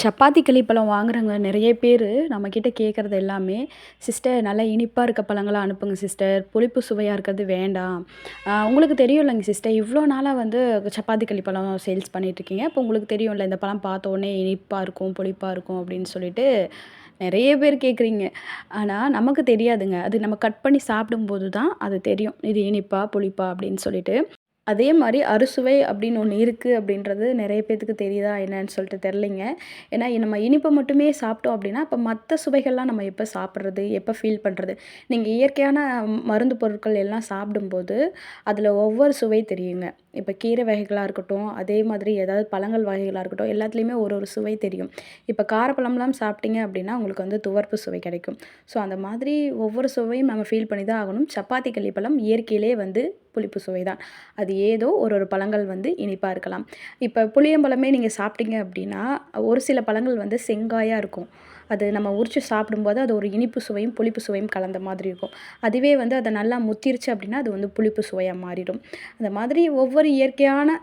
சப்பாத்தி களிப்பழம் வாங்குறவங்க நிறைய பேர் நம்மக்கிட்ட கேட்குறது எல்லாமே சிஸ்டர் நல்லா இனிப்பாக இருக்க பழங்களாக அனுப்புங்க சிஸ்டர். புளிப்பு சுவையாக இருக்கிறது வேண்டாம். உங்களுக்கு தெரியும்லங்க சிஸ்டர். இவ்வளோ நாளாக வந்து சப்பாத்தி களிப்பழம் சேல்ஸ் பண்ணிகிட்ருக்கீங்க அப்போ உங்களுக்கு தெரியும்ல இந்த பழம் பார்த்த உடனே இனிப்பாக இருக்கும் புளிப்பாக இருக்கும் அப்படின்னு சொல்லிட்டு நிறைய பேர் கேட்குறீங்க ஆனால் நமக்கு தெரியாதுங்க. அது நம்ம கட் பண்ணி சாப்பிடும்போது தான் அது தெரியும். இது இனிப்பா புளிப்பா அப்படின்னு சொல்லிட்டு. அதே மாதிரி அறுசுவை அப்படின்னு ஒன்று இருக்குது அப்படின்றது நிறைய பேத்துக்கு தெரியுதா என்னன்னு சொல்லிட்டு தெரிலிங்க ஏன்னா நம்ம இனிப்பை மட்டுமே சாப்பிட்டோம் அப்படின்னா இப்போ மற்ற சுவைகள்லாம் நம்ம எப்போ சாப்பிட்றது எப்போ ஃபீல் பண்ணுறது நீங்கள் இயற்கையான மருந்து பொருட்கள் எல்லாம் சாப்பிடும்போது அதில் ஒவ்வொரு சுவை தெரியுங்க. இப்போ கீரை வகைகளாக இருக்கட்டும் அதே மாதிரி ஏதாவது பழங்கள் வகைகளாக இருக்கட்டும் எல்லாத்துலேயுமே ஒரு ஒரு சுவை தெரியும். இப்போ காரப்பழம்லாம் சாப்பிட்டீங்க அப்படின்னா உங்களுக்கு வந்து துவர்ப்பு சுவை கிடைக்கும். ஸோ அந்த மாதிரி ஒவ்வொரு சுவையும் நம்ம ஃபீல் பண்ணி தான் ஆகணும். சப்பாத்தி கள்ளிப்பழம் இயற்கையிலே வந்து புளிப்பு சுவை தான். அது ஏதோ ஒரு ஒரு பழங்கள் வந்து இனிப்பாக இருக்கலாம். இப்போ புளியம்பழமே நீங்கள் சாப்பிட்டீங்க அப்படின்னா ஒரு சில பழங்கள் வந்து செங்காயாக இருக்கும். அது நம்ம உரித்து சாப்பிடும்போது அது ஒரு இனிப்பு சுவையும் புளிப்பு சுவையும் கலந்த மாதிரி இருக்கும். அதுவே வந்து அதை நல்லா முத்திருச்சு அப்படின்னா அது வந்து புளிப்பு சுவையாக மாறிடும். அந்த மாதிரி ஒவ்வொரு இயற்கையான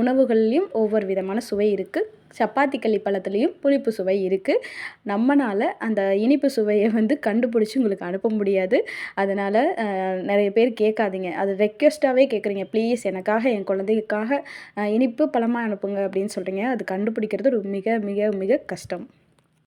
உணவுகள்லேயும் ஒவ்வொரு விதமான சுவை இருக்குது சப்பாத்தி களி பழத்துலேயும் புளிப்பு சுவை இருக்குது நம்மனால் அந்த இனிப்பு சுவையை வந்து கண்டுபிடிச்சி உங்களுக்கு அனுப்ப முடியாது. அதனால் நிறைய பேர் கேட்காதீங்க. அது ரெக்வெஸ்ட்டாகவே கேட்குறீங்க. ப்ளீஸ் எனக்காக என் குழந்தைக்காக இனிப்பு பழமாக அனுப்புங்க அப்படின்னு சொல்கிறீங்க அது கண்டுபிடிக்கிறது ஒரு மிக மிக மிக கஷ்டம்.